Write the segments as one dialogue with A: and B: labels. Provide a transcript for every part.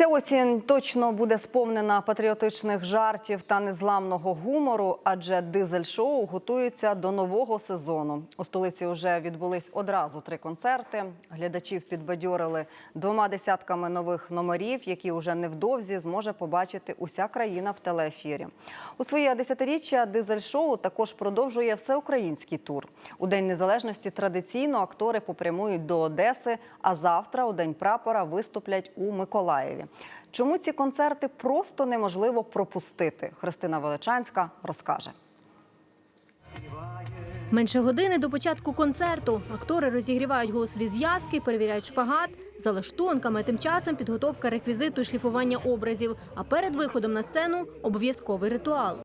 A: Ця осінь точно буде сповнена патріотичних жартів та незламного гумору, адже дизель-шоу готується до нового сезону. У столиці вже відбулись одразу три концерти. Глядачів підбадьорили двома десятками нових номерів, які уже невдовзі зможе побачити уся країна в телеефірі. У своє десятиріччя дизель-шоу також продовжує всеукраїнський тур. У День Незалежності традиційно актори попрямують до Одеси, а завтра, у День прапора, виступлять у Миколаєві. Чому ці концерти просто неможливо пропустити? Христина Величанська розкаже.
B: Менше години до початку концерту. Актори розігрівають голосові зв'язки, перевіряють шпагат за лаштунками. Тим часом підготовка реквізиту і шліфування образів. А перед виходом на сцену обов'язковий ритуал.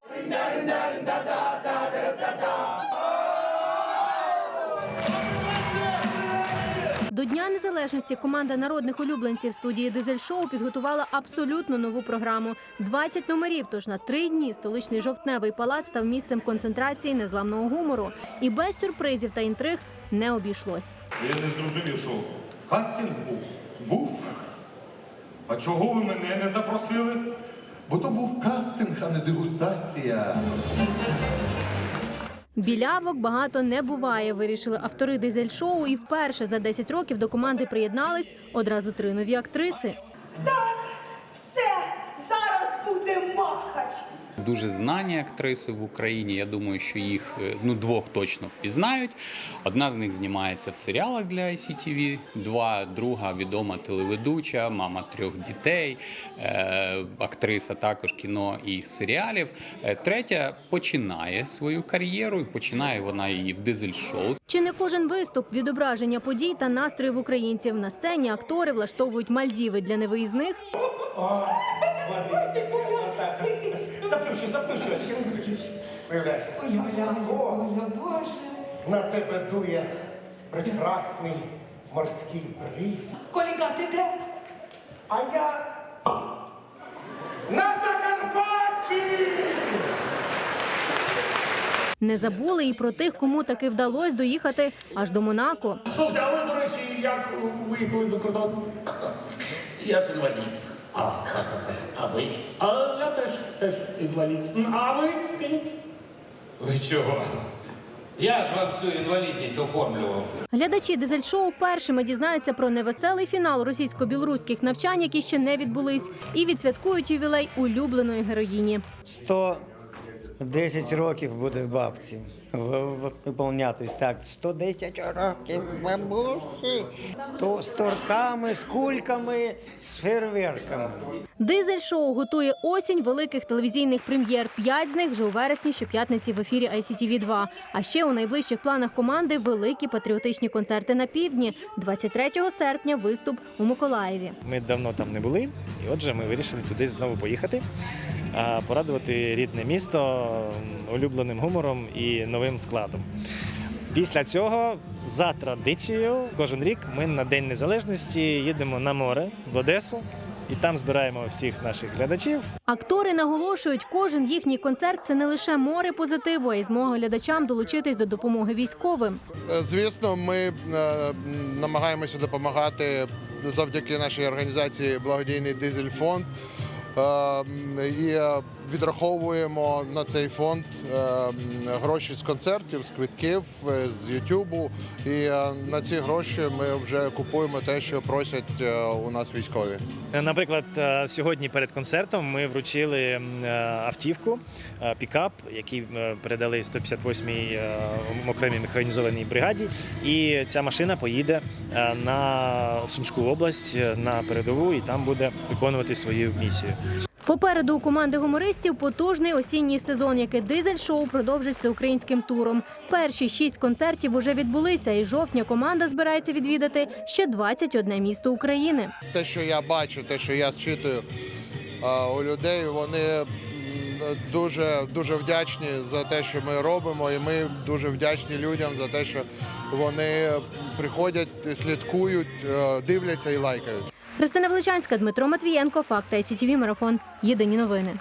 B: До Дня Незалежності команда народних улюбленців студії Дизель-шоу підготувала абсолютно нову програму. 20 номерів, тож на три дні столичний жовтневий палац став місцем концентрації незламного гумору. І без сюрпризів та інтриг не обійшлось.
C: Я не зрозумів, що кастинг був. Був? А чого ви мене не запросили?
D: Бо то був кастинг, а не дегустація.
B: Білявок багато не буває, вирішили автори дизель-шоу. І вперше за 10 років до команди приєднались одразу три нові актриси.
E: Так, все, зараз буде махач.
F: Дуже знані актриси в Україні. Я думаю, що їх е, ну двох точно впізнають. Одна з них знімається в серіалах для ICTV, два друга відома телеведуча, мама трьох дітей, е, актриса також кіно і серіалів. Е, Третя починає свою кар'єру і починає вона її в дизель-шоу.
B: Чи не кожен виступ відображення подій та настроїв українців на сцені актори влаштовують Мальдіви для невиїзних.
G: Заплющу, ще не заплющу. Виявляєш,
E: Уявляю, Оля, Боже.
G: на тебе дує прекрасний морський бриз.
E: Коліка, ти де?
G: А я на Закарпатті!
B: Не забули і про тих, кому таки вдалося доїхати аж до Монако.
C: Слухайте, а ви, до речі, як виїхали за кордон?
G: Я ж інвалід. А, а ви?
C: А я теж, теж інвалід. А ви скажіть?
H: Ви чого? Я ж вам всю інвалідність оформлював.
B: Глядачі дизель-шоу першими дізнаються про невеселий фінал російсько-білоруських навчань, які ще не відбулись, і відсвяткують ювілей улюбленої героїні.
I: 110 років буде в бабці виповнятись. Так, 110 років бабусі. То з тортами, з кульками, з фейерверками.
B: Дизель-шоу готує осінь великих телевізійних прем'єр. П'ять з них вже у вересні щоп'ятниці в ефірі ICTV 2 А ще у найближчих планах команди великі патріотичні концерти на півдні. 23 серпня виступ у Миколаєві.
J: Ми давно там не були, і отже, ми вирішили туди знову поїхати, порадувати рідне місто улюбленим гумором і новим складом. Після цього, за традицією, кожен рік ми на День Незалежності їдемо на море в Одесу і там збираємо всіх наших глядачів.
B: Актори наголошують, кожен їхній концерт це не лише море позитиву, а й змога глядачам долучитись до допомоги військовим.
D: Е, Звісно, ми е, намагаємося допомагати завдяки нашій організації Благодійний дизель фонд. Е, м, І е, відраховуємо на цей фонд е, гроші з концертів, з квитків, е, з Ютубу. І е, на ці гроші ми вже купуємо те, що просять у нас військові.
J: Наприклад, сьогодні перед концертом ми вручили автівку, пікап, який передали 158-й е, окремій механізованій бригаді. І ця машина поїде на Сумську область на передову і там буде виконувати свою місію.
B: Попереду у команди гумористів потужний осінній сезон, який дизель-шоу продовжить всеукраїнським туром. Перші шість концертів уже відбулися, і жовтня команда збирається відвідати ще 21 місто України.
D: те, що я бачу, те, що я зчитую у людей, вони дуже, дуже вдячні за те, що ми робимо, і ми дуже вдячні людям за те, що вони приходять, слідкують, дивляться і лайкають.
B: Христина Величанська, Дмитро Матвієнко, Факт ICTV Марафон. Єдині новини.